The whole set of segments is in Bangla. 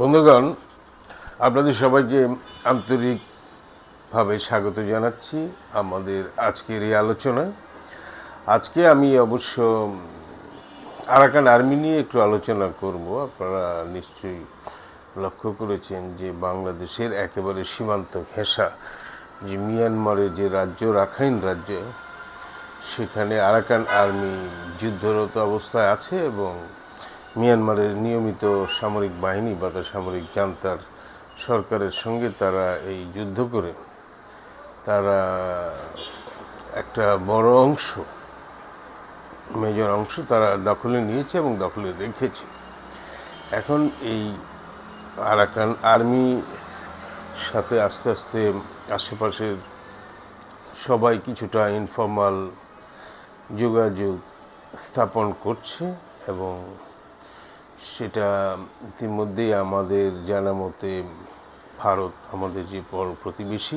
বন্ধুগণ, আপনাদের সবাইকে আন্তরিকভাবে স্বাগত জানাচ্ছি আমাদের আজকের এই আলোচনায়। আজকে আমি অবশ্য আরাকান আর্মি নিয়ে একটু আলোচনা করব। আপনারা নিশ্চয়ই লক্ষ্য করেছেন যে বাংলাদেশের একেবারে সীমান্ত ঘেঁষা যে মিয়ানমারের যে রাজ্য, রাখাইন রাজ্য, সেখানে আরাকান আর্মি যুদ্ধরত অবস্থায় আছে এবং মিয়ানমারের নিয়মিত সামরিক বাহিনী বা তার সামরিক জান্তার সরকারের সঙ্গে তারা এই যুদ্ধ করে। তারা একটা বড় অংশ, মেজর অংশ তারা দখলে নিয়েছে এবং দখলে রেখেছে। এখন এই আরাকান আর্মি সাথে আস্তে আস্তে আশেপাশের সবাই কিছুটা ইনফর্মাল যোগাযোগ স্থাপন করছে এবং সেটা ইতিমধ্যেই আমাদের জানা মতে ভারত আমাদের যে বড় প্রতিবেশী,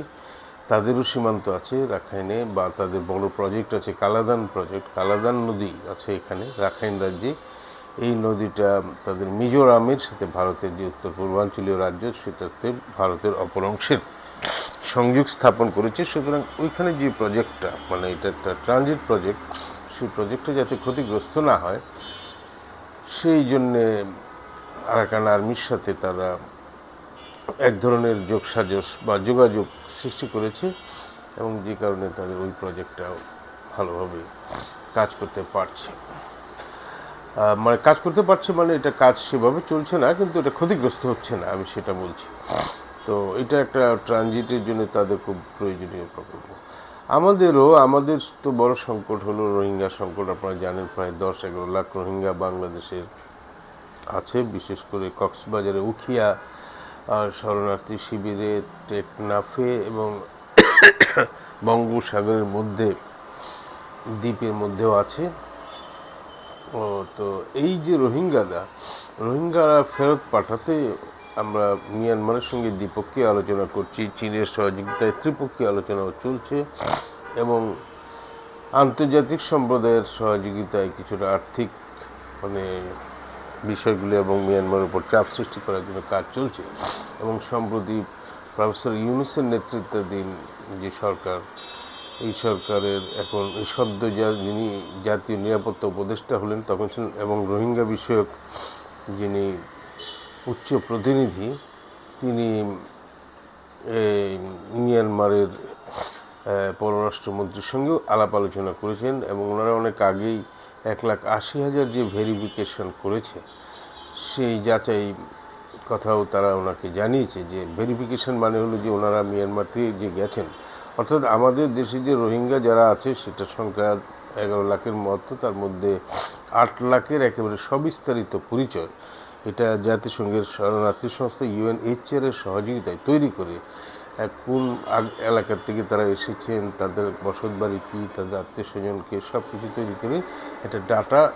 তাদেরও সীমান্ত আছে রাখাইনে বা তাদের বড় প্রজেক্ট আছে কালাদান প্রজেক্ট কালাদান নদী আছে এখানে রাখাইন রাজ্যে। এই নদীটা তাদের মিজোরামের সাথে ভারতের যে উত্তর পূর্বাঞ্চলীয় রাজ্য, সেটাতে ভারতের অপর অংশের সংযোগ স্থাপন করেছে। সুতরাং ওইখানে যে প্রজেক্টটা মানে এটা একটা ট্রানজিট প্রজেক্ট সেই প্রজেক্টটা যাতে ক্ষতিগ্রস্ত না হয় সেই জন্যে আরাকান আর্মির সাথে তারা এক ধরনের যোগসাজস বা যোগাযোগ সৃষ্টি করেছে এবং যে কারণে তাদের ওই প্রজেক্টটা ভালোভাবে কাজ করতে পারছে। মানে কাজ করতে পারছে মানে এটা কাজ সেভাবে চলছে না, কিন্তু এটা ক্ষতিগ্রস্ত হচ্ছে না, আমি সেটা বলছি। তো এটা একটা ট্রানজিটের জন্য তাদের খুব প্রয়োজনীয় প্রকল্প। আমাদেরও, আমাদের তো বড় সংকট হলো রোহিঙ্গা সংকট। আপনারা জানেন প্রায় দশ, এগারো লাখ রোহিঙ্গা বাংলাদেশের আছে, বিশেষ করে কক্সবাজারে উখিয়া শরণার্থী শিবিরে, টেকনাফে এবং বঙ্গোপসাগরের মধ্যে, দ্বীপের মধ্যেও আছে। তো এই যে রোহিঙ্গারা রোহিঙ্গারা ফেরত পাঠাতে আমরা মিয়ানমারের সঙ্গে দ্বিপক্ষীয় আলোচনা করছি, চীনের সহযোগিতায় ত্রিপক্ষীয় আলোচনাও চলছে এবং আন্তর্জাতিক সম্প্রদায়ের সহযোগিতায় কিছুটা আর্থিক মানে বিষয়গুলি এবং মিয়ানমারের উপর চাপ সৃষ্টি করার জন্য কাজ চলছে এবং সম্প্রতি প্রফেসর ইউনুসের নেতৃত্বাধীন যে সরকার, এই সরকারের এখন সদ্য যা যিনি জাতীয় নিরাপত্তা উপদেষ্টা হলেন তখন এবং রোহিঙ্গা বিষয়ক যিনি উচ্চ প্রতিনিধি, তিনি মিয়ানমারের পররাষ্ট্রমন্ত্রীর সঙ্গেও আলাপ আলোচনা করেছেন এবং ওনারা অনেক আগেই এক লাখ আশি হাজার যে ভেরিফিকেশন করেছে, সেই যাচাই কথাও তারা ওনাকে জানিয়েছে যে ভেরিফিকেশন মানে হলো যে ওনারা মিয়ানমার থেকে যে গেছেন। অর্থাৎ আমাদের দেশে যে রোহিঙ্গা যারা আছে, সেটা সংখ্যা এগারো লাখের মতো, তার মধ্যে আট লাখের একেবারে সবিস্তারিত পরিচয়। এটা জাতিসংঘের শরণার্থী সংস্থা ইউএনএইচআর এর সহযোগিতায় তৈরি করে এক কোন এলাকার থেকে তারা এসেছেন, তাদের বসত বাড়ি কী, তাদের আত্মীয় স্বজনকে সব কিছু তৈরি করে এটা ডাটা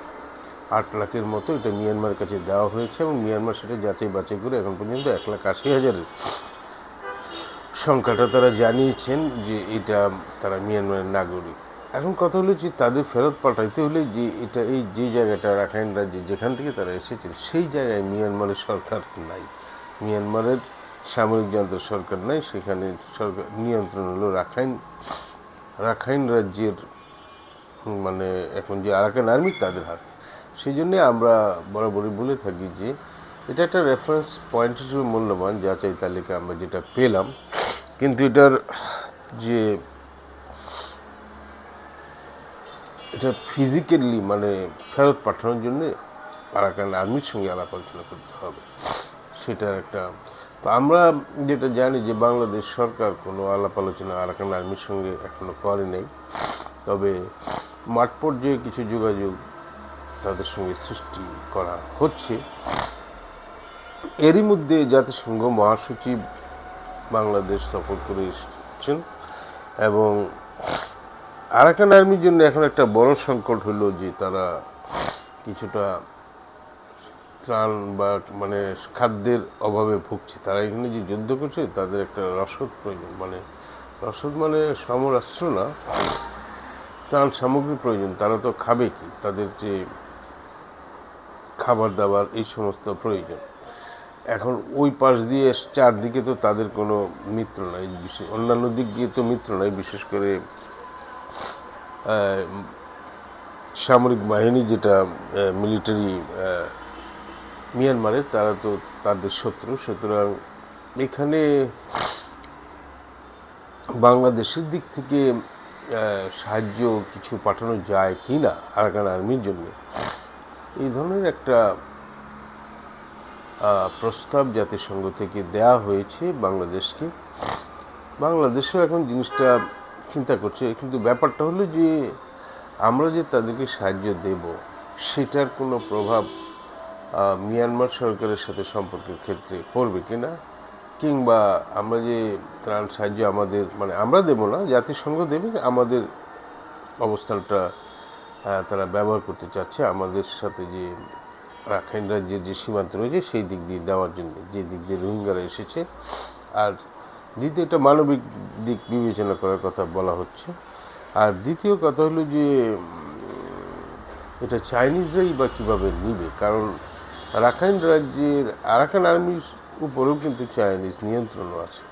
আট লাখের মতো এটা মিয়ানমারের কাছে দেওয়া হয়েছে এবং মিয়ানমার সেটা যাচাই বাছাই করে এখন পর্যন্ত এক লাখ আশি হাজারের সংখ্যাটা তারা জানিয়েছেন যে এটা তারা মিয়ানমারের নাগরিক। এখন কথা হলো যে তাদের ফেরত পাঠাইতে হলে যে এটা, এই যে জায়গাটা রাখাইন রাজ্যে যেখান থেকে তারা এসেছেন, সেই জায়গায় মিয়ানমারের সরকার নাই। মিয়ানমারের সামরিক যন্ত্র সরকার নাই, সেখানে সরকার নিয়ন্ত্রণ হলো রাখাইন রাখাইন রাজ্যের মানে এখন যে আরাকান আর্মি তাদের হাতে। সেই জন্যে আমরা বরাবরই বলে থাকি যে এটা একটা রেফারেন্স পয়েন্ট হিসেবে মূল্যবান, যাচাই তালিকা আমরা যেটা পেলাম। কিন্তু এটার যে এটা ফিজিক্যালি মানে ফেরত পাঠানোর জন্য আরাকান আর্মির সঙ্গে আলাপ আলোচনা করতে হবে। সেটার একটা, তো আমরা যেটা জানি যে বাংলাদেশ সরকার কোনো আলাপ আলোচনা আরাকান আর্মির সঙ্গে এখনও করে নাই। তবে মাঠ পর্যায়ে কিছু যোগাযোগ তাদের সঙ্গে সৃষ্টি করা হচ্ছে। এরই মধ্যে জাতিসংঘ মহাসচিব বাংলাদেশ সফর করে এসেছেন এবং আরাকান আর্মির জন্য এখন একটা বড় সংকট হলো যে তারা কিছুটা ত্রাণ বা মানে খাদ্যের অভাবে ভুগছে। তারা এখানে যে যুদ্ধ করছে, তাদের একটা রসদ প্রয়োজন। মানে রসদ মানে সমরাস্ত্র না, ত্রাণ সামগ্রী প্রয়োজন। তারা তো খাবে কি? তাদের যে খাবার দাবার, এই সমস্ত প্রয়োজন। এখন ওই পাশ দিয়ে চারদিকে তো তাদের কোনো মিত্র নাই। বিশেষ অন্যান্য দিক দিয়ে তো মিত্র নাই, বিশেষ করে সামরিক বাহিনী যেটা মিলিটারি মিয়ানমারের তারা তো তাদের শত্রু। সুতরাং এখানে বাংলাদেশের দিক থেকে সাহায্য কিছু পাঠানো যায় কি না আরাকান আর্মির জন্য, এই ধরনের একটা প্রস্তাব জাতিসংঘ থেকে দেয়া হয়েছে বাংলাদেশকে। বাংলাদেশও এখন জিনিসটা চিন্তা করছে, কিন্তু ব্যাপারটা হলো যে আমরা যে তাদেরকে সাহায্য দেব, সেটার কোনো প্রভাব মিয়ানমার সরকারের সাথে সম্পর্কের ক্ষেত্রে পড়বে কিনা কিংবা আমরা যে ত্রাণ সাহায্য আমাদের মানে আমরা দেব না, জাতিসংঘ দেবে, আমাদের অবস্থানটা তারা ব্যবহার করতে চাচ্ছে, আমাদের সাথে যে রাখাইন রাজ্যের যে সীমান্ত রয়েছে, সেই দিক দিয়ে দেওয়ার জন্য, যে দিক দিয়ে রোহিঙ্গারা এসেছে। আর দ্বিতীয়টা মানবিক দিক বিবেচনা করার কথা বলা হচ্ছে। আর দ্বিতীয় কথা হলো যে এটা চাইনিজরাই বা কীভাবে নিবে? কারণ রাখাইন রাজ্যের, আরাকান আর্মির উপরেও কিন্তু চাইনিজ নিয়ন্ত্রণও আছে।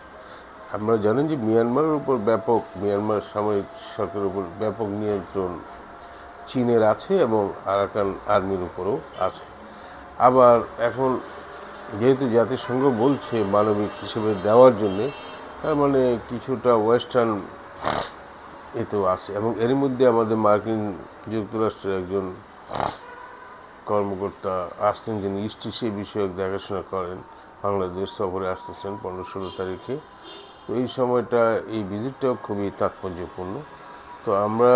আমরা জানেন যে মিয়ানমারের উপর ব্যাপক, মিয়ানমার সামরিক সরকারের উপর ব্যাপক নিয়ন্ত্রণ চীনের আছে এবং আরাকান আর্মির উপরেও আছে। আবার এখন যেহেতু জাতিসংঘ বলছে মানবিক হিসেবে দেওয়ার জন্যে তার মানে কিছুটা ওয়েস্টার্ন এতেও আছে। এবং এর মধ্যে আমাদের মার্কিন যুক্তরাষ্ট্রের একজন কর্মকর্তা আসছেন যিনি ইস্ট এশিয়া বিষয়ক দেখাশোনা করেন। বাংলাদেশ সফরে আসতেছেন পনেরো ষোলো তারিখে। তো এই সময়টা, এই ভিজিটটাও খুবই তাৎপর্যপূর্ণ। তো আমরা,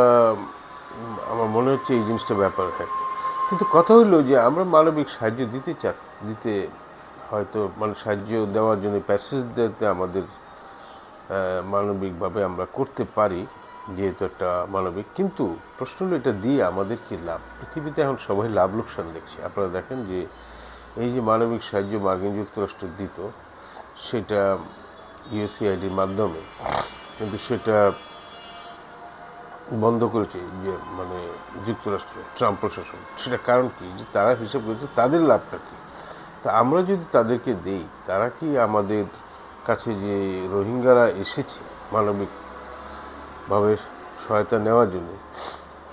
আমার মনে হচ্ছে এই জিনিসটা ব্যাপার থাকে কিন্তু কথা হলো যে আমরা মানবিক সাহায্য দিতে চা দিতে হয়তো মানে সাহায্য দেওয়ার জন্য প্যাসেজ দিতে আমাদের মানবিকভাবে আমরা করতে পারি, যেহেতু একটা মানবিক। কিন্তু প্রশ্ন হলো এটা দিয়ে আমাদের কি লাভ? পৃথিবীতে এখন সবাই লাভ লোকসান দেখছে। আপনারা দেখেন যে এই যে মানবিক সাহায্য মার্কিন যুক্তরাষ্ট্র দিত, সেটা ইউএসএআইডির মাধ্যমে। কিন্তু সেটা বন্ধ করেছে যে মানে যুক্তরাষ্ট্র, ট্রাম্প প্রশাসন। সেটা কারণ কি? যে তারা হিসাব করেছে তাদের লাভটা কি? তা আমরা যদি তাদেরকে দেই, তারা কি আমাদের কাছে যে রোহিঙ্গারা এসেছে মানবিকভাবে সহায়তা নেওয়ার জন্য,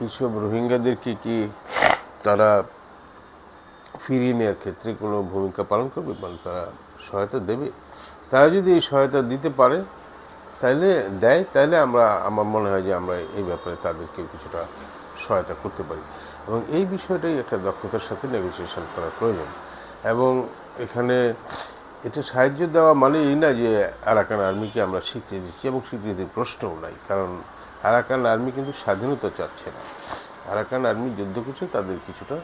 এইসব রোহিঙ্গাদেরকে কি তারা ফিরিয়ে নেওয়ার ক্ষেত্রে কোনো ভূমিকা পালন করবে? মানে তারা সহায়তা দেবে? তারা যদি এই সহায়তা দিতে পারে তাহলে দেয় তাহলে আমরা, আমার মনে হয় যে আমরা এই ব্যাপারে তাদেরকে কিছুটা সহায়তা করতে পারি। এবং এই বিষয়টাই একটা দক্ষতার সাথে নেগোসিয়েশন করা প্রয়োজন। এবং এখানে এটা সাহায্য দেওয়া মানে এই না যে আরাকান আর্মিকে আমরা স্বীকৃতি দিচ্ছি এবং স্বীকৃতির প্রশ্নও নাই, কারণ আরাকান আর্মি কিন্তু স্বাধীনতা চাচ্ছে না। আরাকান আর্মি যুদ্ধ করছে, তাদের কিছুটা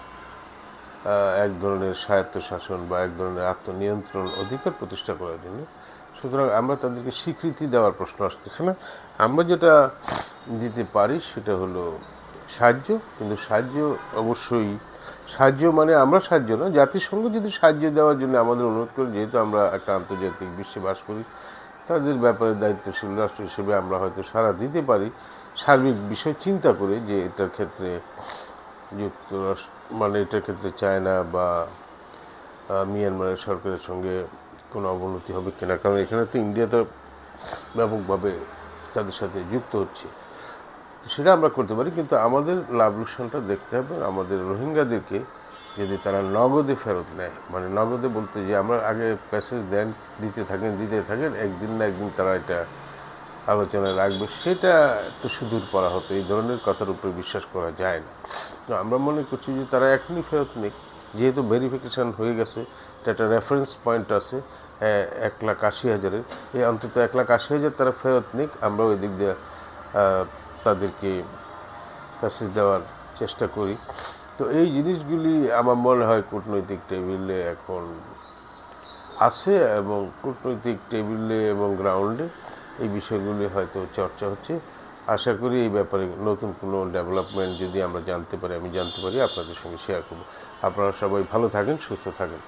এক ধরনের স্বায়ত্তশাসন বা এক ধরনের আত্মনিয়ন্ত্রণ অধিকার প্রতিষ্ঠা করার জন্য। সুতরাং আমরা তাদেরকে স্বীকৃতি দেওয়ার প্রশ্ন আসতেছে না। আমরা যেটা দিতে পারি সেটা হলো সাহায্য, কিন্তু সাহায্য অবশ্যই, সাহায্য মানে আমরা সাহায্য না, জাতিসংঘ যদি সাহায্য দেওয়ার জন্য আমাদের অনুরোধ করে, যেহেতু আমরা একটা আন্তর্জাতিক বিশ্বে বাস করি, তাদের ব্যাপারে দায়িত্বশীল রাষ্ট্র হিসেবে আমরা হয়তো সারা দিতে পারি। সার্বিক বিষয় চিন্তা করে যে এটার ক্ষেত্রে যুক্তরাষ্ট্র মানে এটার ক্ষেত্রে চায়না বা মিয়ানমারের সরকারের সঙ্গে কোনো অবনতি হবে কিনা? কারণ এখানে তো ইন্ডিয়া তো ব্যাপকভাবে তাদের সাথে যুক্ত হচ্ছে। সেটা আমরা করতে পারি কিন্তু আমাদের লাভ লোকসানটা দেখতে হবে। আমাদের রোহিঙ্গাদেরকে যদি তারা নগদে ফেরত নেয় মানে নগদে বলতে যে আমরা আগে প্যাসেজ দেন দিতে থাকেন দিতে থাকেন একদিন না একদিন তারা এটা আলোচনায় রাখবে। সেটা একটু সুদূর করা হতো এই ধরনের কথার উপরে বিশ্বাস করা যায় না। তো আমরা মনে করছি যে তারা এখনই ফেরত নেই যেহেতু ভেরিফিকেশান হয়ে গেছে এটা একটা রেফারেন্স পয়েন্ট আছে হ্যাঁ, এক লাখ আশি হাজারের। এই অন্তত এক লাখ আশি হাজার তারা ফেরত নিক আমরা ওই দিক দিয়ে তাদেরকে প্যাসেজ দেওয়ার চেষ্টা করি। তো এই জিনিসগুলি আমার মনে হয় কূটনৈতিক টেবিলে এখন আছে এবং কূটনৈতিক টেবিলে এবং গ্রাউন্ডে এই বিষয়গুলি হয়তো চর্চা হচ্ছে। আশা করি এই ব্যাপারে নতুন কোনো ডেভেলপমেন্ট যদি আমরা জানতে পারি, আমি জানতে পারি, আপনাদের সঙ্গে শেয়ার করব। আপনারা সবাই ভালো থাকেন, সুস্থ থাকেন।